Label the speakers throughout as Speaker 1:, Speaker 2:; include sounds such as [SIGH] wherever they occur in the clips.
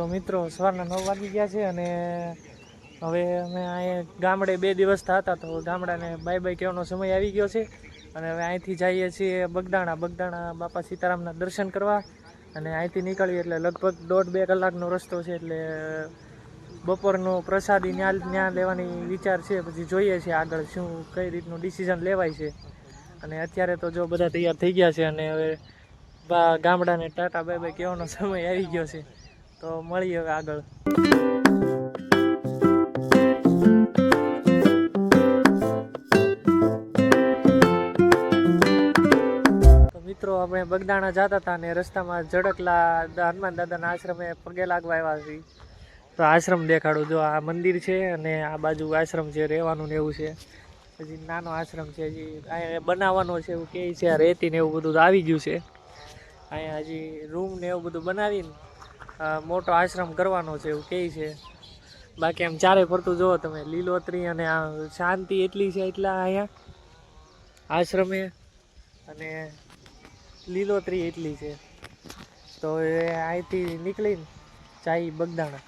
Speaker 1: તો મિત્રો સવારના નવ વાગી ગયા છે અને હવે અમે અહીંયા ગામડે બે દિવસ હતા તો ગામડાને બાય બાય કહેવાનો સમય આવી ગયો છે. અને હવે અહીંથી જઈએ છીએ બગદાણા. બગદાણા બાપા સીતારામના દર્શન કરવા અને અહીંથી નીકળીએ એટલે લગભગ દોઢ બે કલાકનો રસ્તો છે એટલે બપોરનો પ્રસાદી ન્યા ત્યાં લેવાની વિચાર છે. પછી જોઈએ છીએ આગળ શું કઈ રીતનું ડિસિઝન લેવાય છે. અને અત્યારે તો જો બધા તૈયાર થઈ ગયા છે અને હવે ગામડાને ટાટા બાય બાય કહેવાનો સમય આવી ગયો છે. તો મળીએ હવે આગળ. મિત્રો, અમે બગદાણા જતા હતા ને રસ્તામાં ઝડકલા હનુમાન દાદાના આશ્રમે પગે લાગવા આવ્યા છીએ. તો આશ્રમ દેખાડું. જો આ મંદિર છે અને આ બાજુ આશ્રમ છે, રહેવાનું ને એવું છે. હજી નાનો આશ્રમ છે, હજી અહીંયા બનાવવાનો છે એવું કહે છે, આ રેતી ને એવું બધું આવી ગયું છે. અહીંયા હજી રૂમ ને એવું બધું બનાવીને મોટો આશ્રમ કરવાનો છે એવું કહે છે. બાકી આમ ચારે ફરતું જુઓ તમે, લીલોતરી અને આ શાંતિ એટલી છે એટલા અહીંયા, આશ્રમે, અને લીલોતરી એટલી છે. તો એ અહીંથી નીકળીને ચાઈ બગદાણા.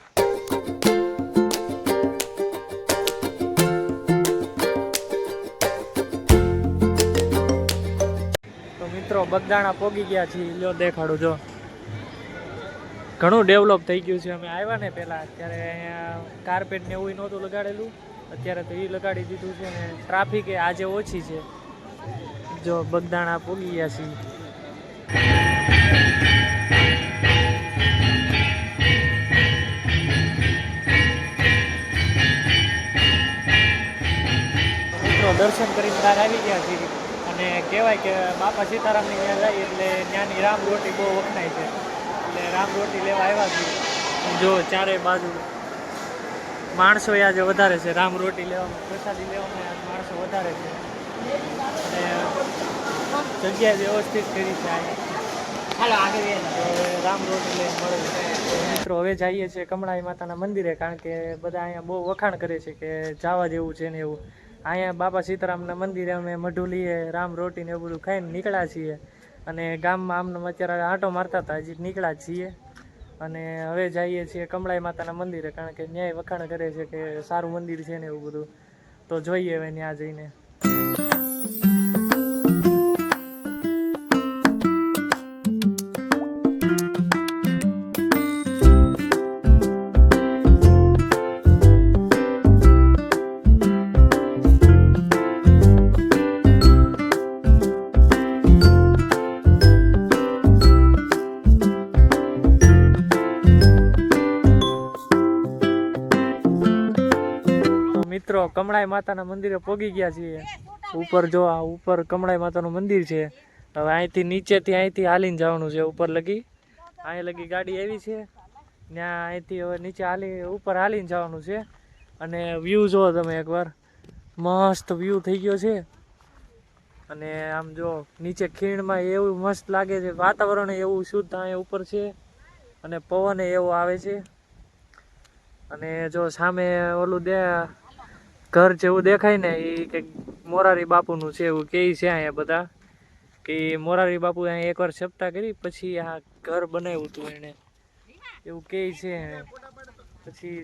Speaker 1: તો મિત્રો, બગદાણા પોગી ગયા છીએ, લ્યો દેખાડું, જો. ઘણું ડેવલપ થઈ ગયું છે. અમે આવ્યા ને પહેલાં ત્યારે અહીંયા કાર્પેટ ને એવું નહોતું લગાડેલું. અત્યારે તો એ લગાડી દીધું છે ને ટ્રાફિક એ આજે ઓછી છે. જો બગદાણા પૂગી ગયા છીએ દર્શન કરીને બહાર આવી ગયા છીએ. અને કહેવાય કે બાપા સીતારામની ત્યાં જાય એટલે ત્યાંની રામ રોટી બહુ વખણાય છે. રામ રોટી લેવા આવ્યા છીએ. જો ચારે બાજુ માણસો આજે વધારે છે. રામ રોટી લેવામાં પ્રસાદી લેવામાં માણસો વધારે છે. અને જગ્યા વ્યવસ્થિત કરી છે અહીંયા હાલો આગળ રામ રોટી લઈને મળે. મિત્રો હવે જઈએ છીએ કમળાઈ માતાના મંદિરે કારણ કે બધા અહીંયા બહુ વખાણ કરે છે કે જવા જેવું છે ને એવું. અહીંયા બાપા સીતારામના મંદિરે અમે મઢું લઈએ રામ રોટી ને એવું બધું ખાઈને નીકળ્યા છીએ. અને ગામમાં આમને અત્યારે આંટો મારતા હતા હજી નીકળ્યા છીએ. અને હવે જઈએ છીએ કમળાઈ માતાના મંદિરે, કારણ કે ન્યાય વખાણ કરે છે કે સારું મંદિર છે ને એવું બધું. તો જોઈએ હવે ત્યાં જઈને. મિત્રો, કમળાઈ માતાના મંદિરે પહોંચી ગયા છીએ. ઉપર જો આ ઉપર કમળાઈ માતાનું મંદિર છે. હવે અહીંથી નીચેથી અહીંથી હાલીને જવાનું છે, ઉપર લગી. અહીં લગી ગાડી આવી છે. ત્યાં અહીંથી હવે નીચે હાલી, ઉપર હાલીને જવાનું છે. અને વ્યૂ જુઓ તમે એકવાર. મસ્ત વ્યૂ થઈ ગયો છે. અને આમ જો, નીચે ખીણમાં એવું મસ્ત લાગે છે, વાતાવરણ એવું શુદ્ધ અહીંયા ઉપર છે. અને પવન એવો આવે છે. અને જો સામે ઓલું દે ઘર જેવું દેખાય ને એ કંઈક મોરારી બાપુનું છે એવું કહે છે અહીંયા બધા, કે મોરારી બાપુ અહીંયા એકવાર સપ્તાહ કરી, પછી આ ઘર બનાવ્યું હતું એણે. એવું કહે છે પછી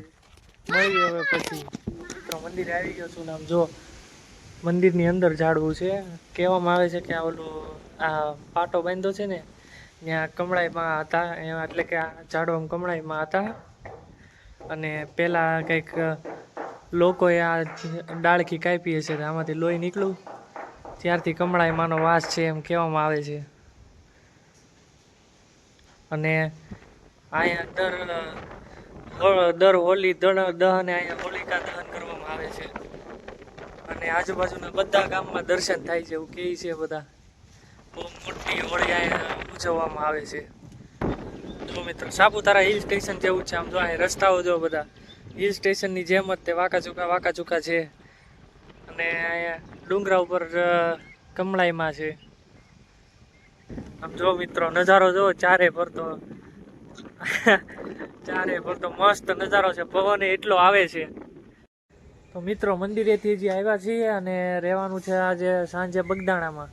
Speaker 1: મળી હવે પછી. તો મંદિરે આવી ગયો છું નામ જો, મંદિરની અંદર ઝાડવું છે. કહેવામાં આવે છે કે આ ઓલું આ પાટો બાંધ્યો છે ને, ત્યાં કમળાઈમાં હતા, એમાં એટલે કે આ ઝાડવામાં કમળાઈમાં હતા. અને પહેલાં કંઈક લોકોએ આ ડાળખી કાપી હશે આમાંથી લોહી નીકળ્યું ત્યારથી કમળાઈ માનો વાસ છે એમ કહેવામાં આવે છે. અને અહીંયા દર દર હોલી દહન દહને અહીંયા હોલિકા દહન કરવામાં આવે છે. અને આજુબાજુના બધા ગામમાં દર્શન થાય છે એવું કહે છે બધા. બહુ મોટી હોળી અહીંયા ઉજવવામાં આવે છે. જો મિત્રો, સાપુતારા હિલ સ્ટેશન જેવું છે, આમ જો અહીં રસ્તાઓ જો બધા. હિલ સ્ટેશનની જેમ જ તે વાંકા ચૂકા વાંકા ચૂકા છે. અને ડુંગરા ઉપર કમળાઈમાં છે. આમ જો મિત્રો, નજારો જો, ચારે ફરતો [LAUGHS] ચારે ફરતો મસ્ત નજારો છે. પવન એટલો આવે છે. તો મિત્રો, મંદિરેથી હજી આવ્યા છીએ અને રહેવાનું છે આજે સાંજે બગદાણામાં.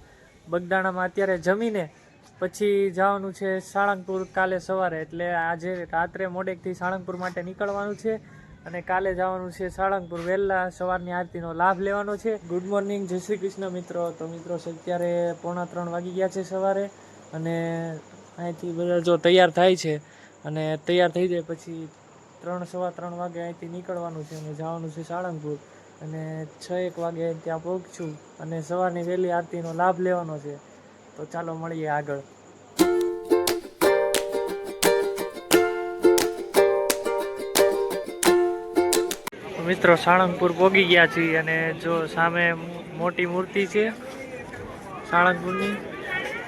Speaker 1: બગદાણામાં અત્યારે જમીને પછી જવાનું છે સાળંગપુર કાલે સવારે. એટલે આજે રાત્રે મોડેકથી સાળંગપુર માટે નીકળવાનું છે. અને કાલે જવાનું છે સાળંગપુર વહેલા સવારની આરતીનો લાભ લેવાનો છે. ગુડ મોર્નિંગ જય શ્રી કૃષ્ણ મિત્રો. તો મિત્રો, અત્યારે પોણા ત્રણ વાગી ગયા છે સવારે અને અહીંથી બધા જો તૈયાર થાય છે અને તૈયાર થઈ જાય પછી ત્રણ, સવા ત્રણ વાગે અહીંથી નીકળવાનું છે અને જવાનું છે સાળંગપુર. અને છ, એક વાગે ત્યાં પહોંચશું અને સવારની વહેલી આરતીનો લાભ લેવાનો છે. તો ચાલો મળીએ આગળ. મિત્રો સાળંગપુર પોગી ગયા છીએ અને જો સામે મોટી મૂર્તિ છે સાળંગપુરની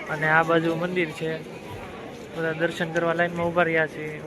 Speaker 1: અને આ બાજુ મંદિર છે. બધા દર્શન કરવા લાઈનમાં ઊભા રહ્યા છીએ.